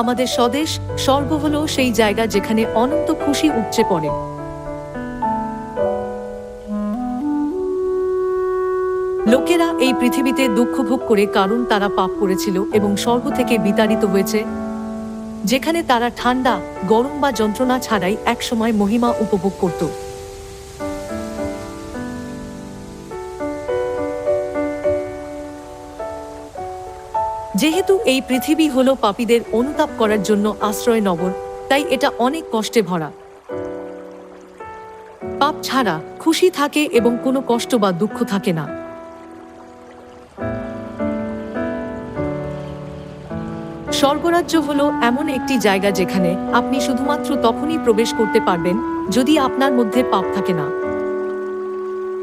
আমাদের স্বদেশ, স্বর্গ হল সেই জায়গা যেখানে অনন্ত খুশি উপচে পড়ে। লোকেরা এই পৃথিবীতে দুঃখ ভোগ করে কারণ তারা পাপ করেছিল এবং স্বর্গ থেকে বিতাড়িত হয়েছে, যেখানে তারা ঠান্ডা, গরম বা যন্ত্রণা ছাড়াই একসময় মহিমা উপভোগ করত। যেহেতু এই পৃথিবী হলো পাপীদের অনুতাপ করার জন্য আশ্রয় নগর, তাই এটা অনেক কষ্টে ভরা। পাপ ছাড়া খুশি থাকে এবং কোনো কষ্ট বা দুঃখ থাকে না। স্বর্গরাজ্য হলো এমন একটি জায়গা যেখানে আপনি শুধুমাত্র তখনই প্রবেশ করতে পারবেন যদি আপনার মধ্যে পাপ থাকে না।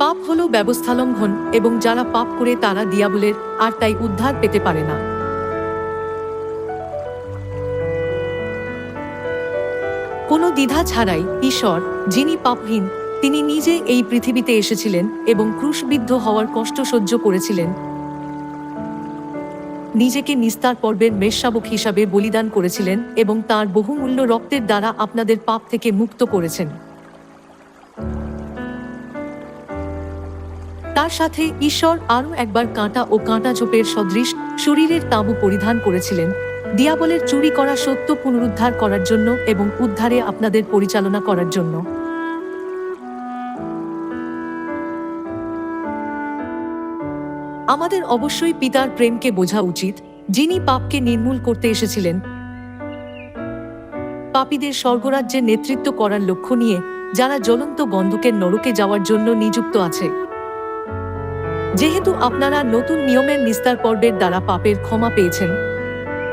পাপ হলো ব্যবস্থালঙ্ঘন এবং যারা পাপ করে তারা দিয়াবলের আর তাই উদ্ধার পেতে পারে না। কোনো দ্বিধা ছাড়াই ঈশ্বর, যিনি পাপহীন, তিনি নিজে এই পৃথিবীতে এসেছিলেন এবং ক্রুশবিদ্ধ হওয়ার কষ্ট সহ্য করেছিলেন। নিজেকে নিস্তার পর্বের মেষশাবক হিসাবে বলিদান করেছিলেন এবং তার বহুমূল্য রক্তের দ্বারা আপনাদের পাপ থেকে মুক্ত করেছেন। তার সাথে ঈশ্বর আরও একবার কাঁটা ও কাঁটা ঝোপের সদৃশ শরীরের তাঁবু পরিধান করেছিলেন দিয়াবলের চুরি করা সত্য পুনরুদ্ধার করার জন্য এবং উদ্ধারে আপনাদের পরিচালনা করার জন্য। আমাদের অবশ্যই পিতার প্রেমকে বোঝা উচিত, যিনি পাপকে নির্মূল করতে এসেছিলেন। পাপীদের স্বর্গরাজ্যে নেতৃত্ব করার লক্ষ্য নিয়ে যারা জ্বলন্ত গন্ধকের নরকে যাওয়ার জন্য নিযুক্ত আছে। যেহেতু আপনারা নতুন নিয়মের নিস্তার পর্বের দ্বারা পাপের ক্ষমা পেয়েছেন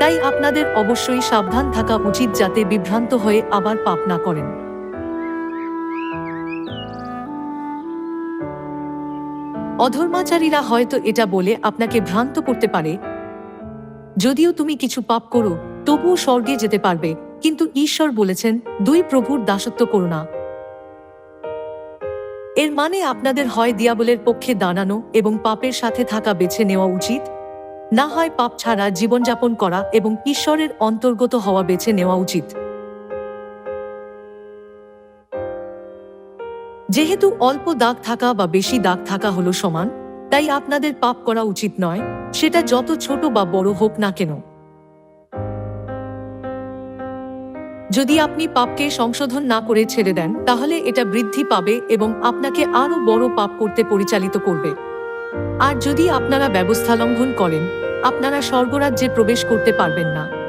তাই আপনাদের অবশ্যই সাবধান থাকা উচিত যাতে বিভ্রান্ত হয়ে আবার পাপ না করেন। অধর্মাচারীরা হয়তো এটা বলে আপনাকে ভ্রান্ত করতে পারে। যদিও তুমি কিছু পাপ করো, তবুও স্বর্গে যেতে পারবে, কিন্তু ঈশ্বর বলেছেন, দুই প্রভুর দাসত্ব করো না। এর মানে আপনাদের হয় দিয়াবলের পক্ষে দাঁড়ানো এবং পাপের সাথে থাকা বেছে নেওয়া উচিত না হয় পাপ ছাড়া জীবনযাপন করা এবং ঈশ্বরের অন্তর্গত হওয়া বেছে নেওয়া উচিত। যেহেতু অল্প দাগ থাকা বা বেশি দাগ থাকা হলো সমান, তাই আপনাদের পাপ করা উচিত নয়, সেটা যত ছোট বা বড় হোক না কেন। যদি আপনি পাপকে সংশোধন না করে ছেড়ে দেন, তাহলে এটা বৃদ্ধি পাবে এবং আপনাকে আরও বড় পাপ করতে পরিচালিত করবে। আর যদি আপনারা ব্যবস্থা লঙ্ঘন করেন, আপনারা স্বর্গরাজ্যে প্রবেশ করতে পারবেন না।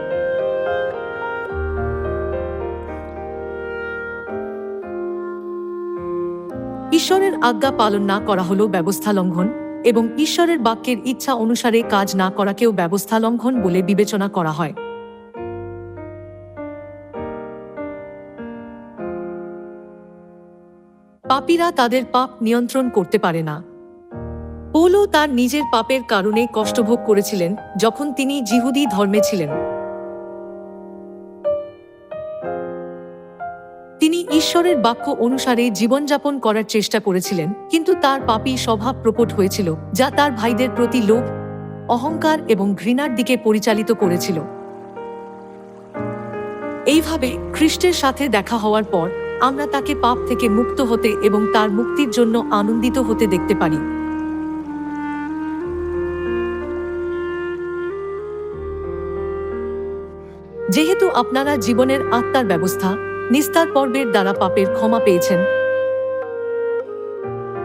ঈশ্বরের আজ্ঞা পালন না করা হলো ব্যবস্থা লঙ্ঘন এবং ঈশ্বরের বাক্যের ইচ্ছা অনুসারে কাজ না করাকেও ব্যবস্থা লঙ্ঘন বলে বিবেচনা করা হয়। পাপীরা তাদের পাপ নিয়ন্ত্রণ করতে পারে না। পৌলো তার নিজের পাপের কারণে কষ্টভোগ করেছিলেন যখন তিনি জিহুদি ধর্মে ছিলেন। তিনি ঈশ্বরের বাক্য অনুসারে জীবনযাপন করার চেষ্টা করেছিলেন, কিন্তু তার পাপী স্বভাব প্রকট হয়েছিল, যা তার ভাইদের প্রতি লোভ, অহংকার এবং ঘৃণার দিকে পরিচালিত করেছিল। এইভাবে খ্রিস্টের সাথে দেখা হওয়ার পর আমরা তাকে পাপ থেকে মুক্ত হতে এবং তার মুক্তির জন্য আনন্দিত হতে দেখতে পারি। যেহেতু আপনারা জীবনের আত্মার ব্যবস্থা, নিস্তার পর্বের দ্বারা পাপের ক্ষমা পেয়েছেন।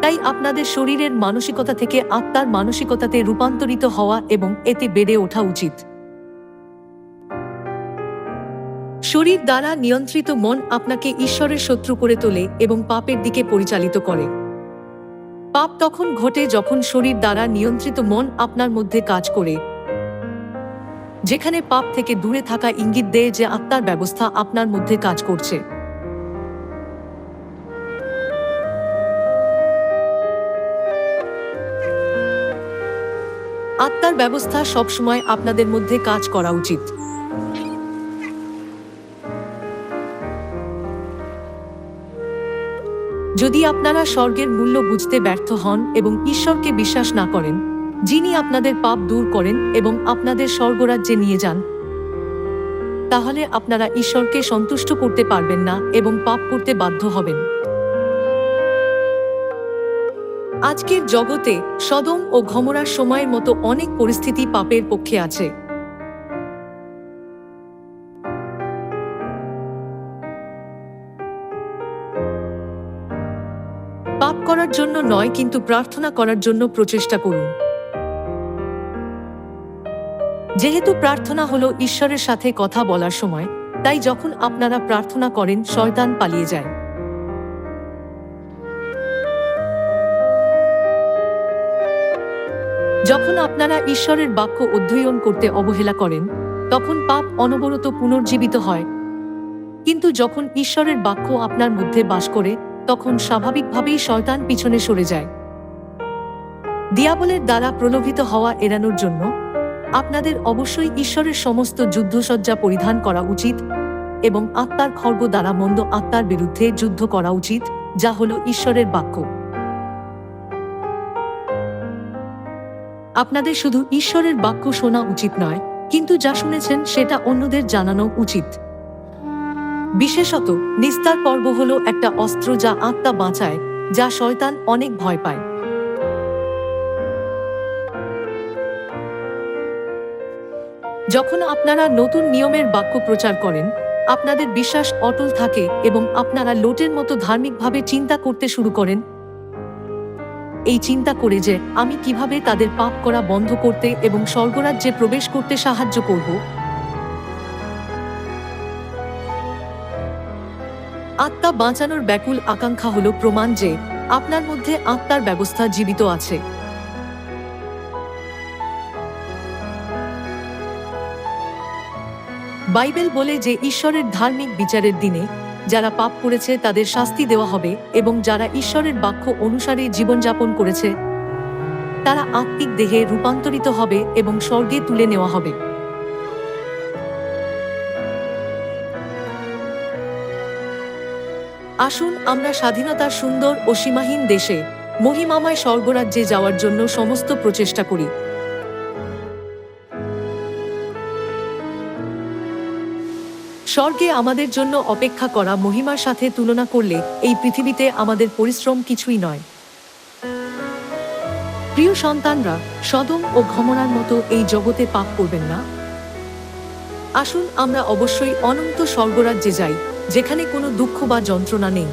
তাই আপনাদের শরীরের মানসিকতা থেকে আত্মার মানসিকতাতে রূপান্তরিত হওয়া এবং এতে বেড়ে ওঠা উচিত। শরীর দ্বারা নিয়ন্ত্রিত মন আপনাকে ঈশ্বরের শত্রু করে তোলে এবং পাপের দিকে পরিচালিত করে। পাপ তখন ঘটে যখন শরীর দ্বারা নিয়ন্ত্রিত মন আপনার মধ্যে কাজ করে। যেখানে পাপ থেকে দূরে থাকা ইঙ্গিত দেয় যে আত্মার ব্যবস্থা আপনার মধ্যে কাজ করছে। আত্মার ব্যবস্থা সবসময় আপনাদের মধ্যে কাজ করা উচিত। যদি আপনারা স্বর্গের মূল্য বুঝতে ব্যর্থ হন এবং ঈশ্বরকে বিশ্বাস না করেন যিনি আপনাদের পাপ দূর করেন এবং আপনাদের স্বর্গরাজ্যে নিয়ে যান। তাহলে আপনারা ঈশ্বরকে সন্তুষ্ট করতে পারবেন না এবং পাপ করতে বাধ্য হবেন। আজকের জগতে সদম ও ঘমরার সময়ের মতো অনেক পরিস্থিতি পাপের পক্ষে আছে। পাপ করার জন্য নয়, কিন্তু প্রার্থনা করার জন্য প্রচেষ্টা করুন। যেহেতু প্রার্থনা হলো ঈশ্বরের সাথে কথা বলার সময়, তাই যখন আপনারা প্রার্থনা করেন, শয়তান পালিয়ে যায়। যখন আপনারা ঈশ্বরের বাক্য অধ্যয়ন করতে অবহেলা করেন, তখন পাপ অনবরত পুনর্জীবিত হয়। কিন্তু যখন ঈশ্বরের বাক্য আপনার মধ্যে বাস করে, তখন স্বাভাবিকভাবেই শয়তান পিছনে সরে যায়। দিয়াবলের দ্বারা প্রলোভিত হওয়া এড়ানোর জন্য আপনাদের অবশ্যই ঈশ্বরের সমস্ত যুদ্ধসজ্জা পরিধান করা উচিত এবং আত্মার খর্গ দ্বারা মন্দ আত্মার বিরুদ্ধে যুদ্ধ করা উচিত, যা হল ঈশ্বরের বাক্য। আপনাদের শুধু ঈশ্বরের বাক্য শোনা উচিত নয়, কিন্তু যা শুনেছেন সেটা অন্যদের জানানো উচিত। বিশেষত নিস্তার পর্ব হল একটা অস্ত্র যা আত্মা বাঁচায়, যা শয়তান অনেক ভয় পায়। যখন আপনারা নতুন নিয়মের বাক্য প্রচার করেন, আপনাদের বিশ্বাস অটল থাকে এবং আপনারা লোটের মতো ধার্মিকভাবে চিন্তা করতে শুরু করেন। এই চিন্তা করে যে আমি কীভাবে তাদের পাপ করা বন্ধ করতে এবং স্বর্গরাজ্যে প্রবেশ করতে সাহায্য করব। আত্মা বাঁচানোর ব্যাকুল আকাঙ্ক্ষা হল প্রমাণ যে আপনার মধ্যে আত্মার ব্যবস্থা জীবিত আছে। বাইবেল বলে যে ঈশ্বরের ধার্মিক বিচারের দিনে যারা পাপ করেছে তাদের শাস্তি দেওয়া হবে এবং যারা ঈশ্বরের বাক্য অনুসারে জীবনযাপন করেছে, তারা আত্মিক দেহে রূপান্তরিত হবে এবং স্বর্গে তুলে নেওয়া হবে। আসুন আমরা স্বাধীনতার সুন্দর ও সীমাহীন দেশে মহিমাময় স্বর্গরাজ্যে যাওয়ার জন্য সমস্ত প্রচেষ্টা করি। স্বর্গে আমাদের জন্য অপেক্ষা করা মহিমার সাথে তুলনা করলে এই পৃথিবীতে আমাদের পরিশ্রম কিছুই নয়। প্রিয় সন্তানরা, সদম ও ঘমনার মতো এই জগতে পাপ করবেন না। আসুন আমরা অবশ্যই অনন্ত স্বর্গরাজ্যে যাই, যেখানে কোনো দুঃখ বা যন্ত্রণা নেই।